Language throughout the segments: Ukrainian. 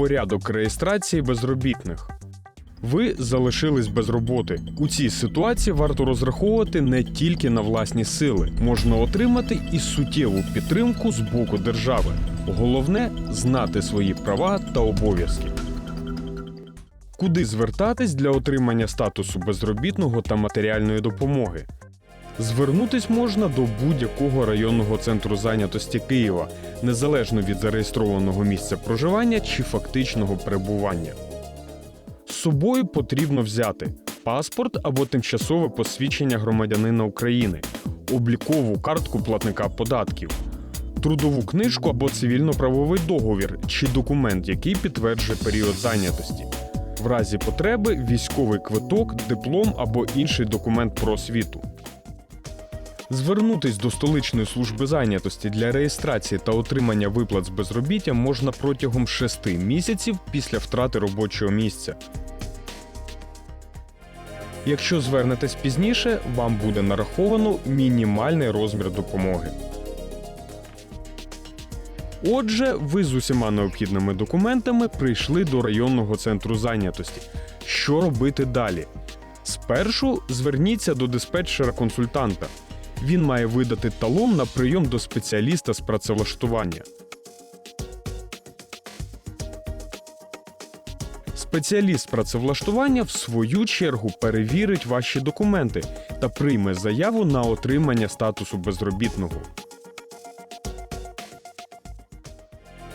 Порядок реєстрації безробітних. Ви залишились без роботи. У цій ситуації варто розраховувати не тільки на власні сили, можна отримати і суттєву підтримку з боку держави. Головне знати свої права та обов'язки. Куди звертатись для отримання статусу безробітного та матеріальної допомоги? Звернутись можна до будь-якого районного центру зайнятості Києва, незалежно від зареєстрованого місця проживання чи фактичного перебування. З собою потрібно взяти паспорт або тимчасове посвідчення громадянина України, облікову картку платника податків, трудову книжку або цивільно-правовий договір чи документ, який підтверджує період зайнятості. В разі потреби військовий квиток, диплом або інший документ про освіту. Звернутись до столичної служби зайнятості для реєстрації та отримання виплат з безробіття можна протягом 6 місяців після втрати робочого місця. Якщо звернетесь пізніше, вам буде нараховано мінімальний розмір допомоги. Отже, ви з усіма необхідними документами прийшли до районного центру зайнятості. Що робити далі? Спершу зверніться до диспетчера-консультанта. Він має видати талон на прийом до спеціаліста з працевлаштування. Спеціаліст працевлаштування в свою чергу перевірить ваші документи та прийме заяву на отримання статусу безробітного.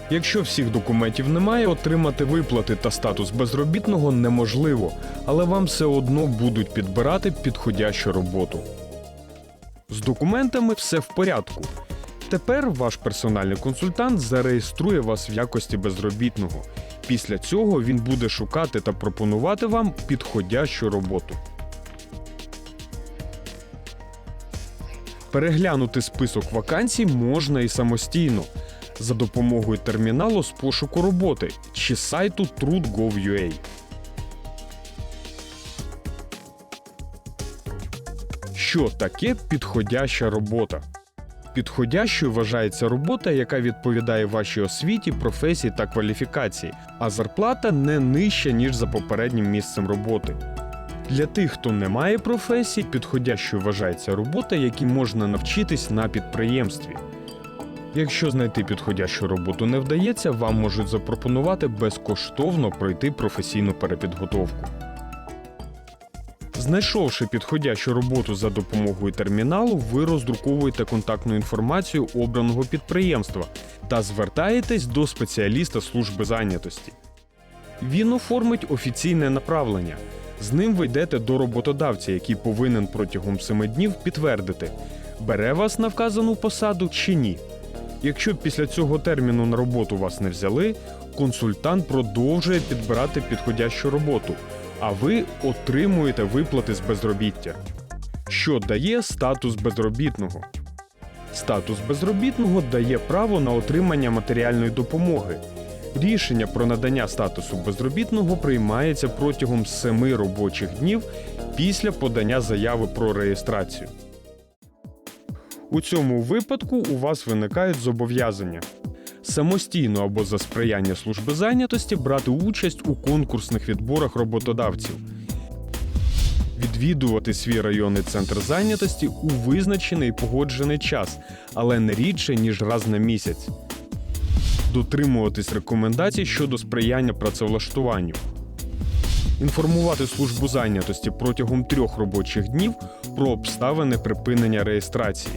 Якщо всіх документів немає, отримати виплати та статус безробітного неможливо, але вам все одно будуть підбирати підходящу роботу. З документами все в порядку. Тепер ваш персональний консультант зареєструє вас в якості безробітного. Після цього він буде шукати та пропонувати вам підходящу роботу. Переглянути список вакансій можна і самостійно за допомогою терміналу з пошуку роботи чи сайту Trud.gov.ua. Що таке підходяща робота? Підходящою вважається робота, яка відповідає вашій освіті, професії та кваліфікації, а зарплата не нижча, ніж за попереднім місцем роботи. Для тих, хто не має професії, підходящою вважається робота, якій можна навчитись на підприємстві. Якщо знайти підходящу роботу не вдається, вам можуть запропонувати безкоштовно пройти професійну перепідготовку. Знайшовши підходящу роботу за допомогою терміналу, ви роздруковуєте контактну інформацію обраного підприємства та звертаєтесь до спеціаліста служби зайнятості. Він оформить офіційне направлення. З ним ви йдете до роботодавця, який повинен протягом 7 днів підтвердити, бере вас на вказану посаду чи ні. Якщо після цього терміну на роботу вас не взяли, консультант продовжує підбирати підходящу роботу, а ви отримуєте виплати з безробіття. Що дає статус безробітного? Статус безробітного дає право на отримання матеріальної допомоги. Рішення про надання статусу безробітного приймається протягом 7 робочих днів після подання заяви про реєстрацію. У цьому випадку у вас виникають зобов'язання самостійно або за сприяння служби зайнятості брати участь у конкурсних відборах роботодавців, відвідувати свій районний центр зайнятості у визначений і погоджений час, але не рідше ніж раз на місяць, дотримуватись рекомендацій щодо сприяння працевлаштуванню. Інформувати службу зайнятості протягом трьох робочих днів про обставини припинення реєстрації.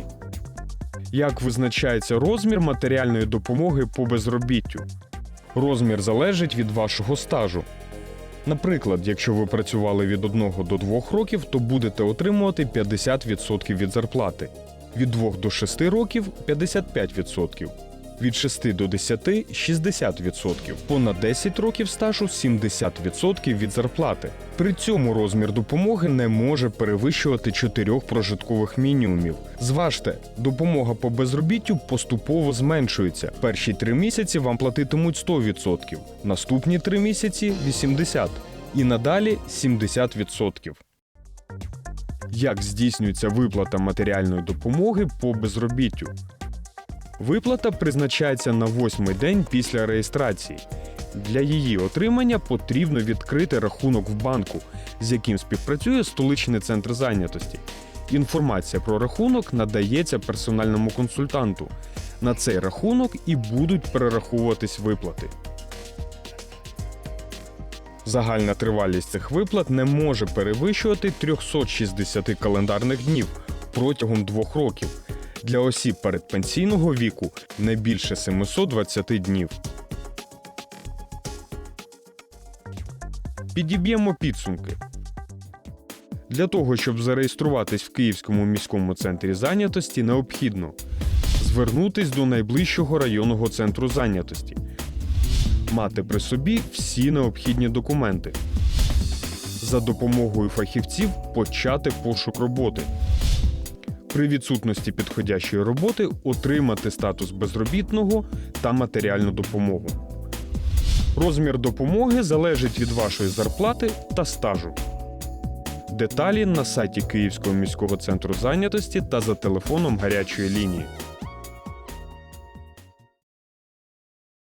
Як визначається розмір матеріальної допомоги по безробіттю? Розмір залежить від вашого стажу. Наприклад, якщо ви працювали від 1 до 2 років, то будете отримувати 50% від зарплати, від 2 до 6 років 55%, від 6 до 10 60%, понад 10 років стажу 70% від зарплати. При цьому розмір допомоги не може перевищувати 4 прожиткових мінімумів. Зважте, допомога по безробіттю поступово зменшується. Перші 3 місяці вам платитимуть 100%, наступні 3 місяці 80% і надалі 70%. Як здійснюється виплата матеріальної допомоги по безробіттю? Виплата призначається на восьмий день після реєстрації. Для її отримання потрібно відкрити рахунок в банку, з яким співпрацює столичний центр зайнятості. Інформація про рахунок надається персональному консультанту. На цей рахунок і будуть перераховуватись виплати. Загальна тривалість цих виплат не може перевищувати 360 календарних днів протягом двох років. Для осіб передпенсійного віку не більше 720 днів. Підіб'ємо підсумки. Для того, щоб зареєструватись в Київському міському центрі зайнятості, необхідно звернутись до найближчого районного центру зайнятості, мати при собі всі необхідні документи, за допомогою фахівців почати пошук роботи. При відсутності підходящої роботи отримати статус безробітного та матеріальну допомогу. Розмір допомоги залежить від вашої зарплати та стажу. Деталі на сайті Київського міського центру зайнятості та за телефоном гарячої лінії.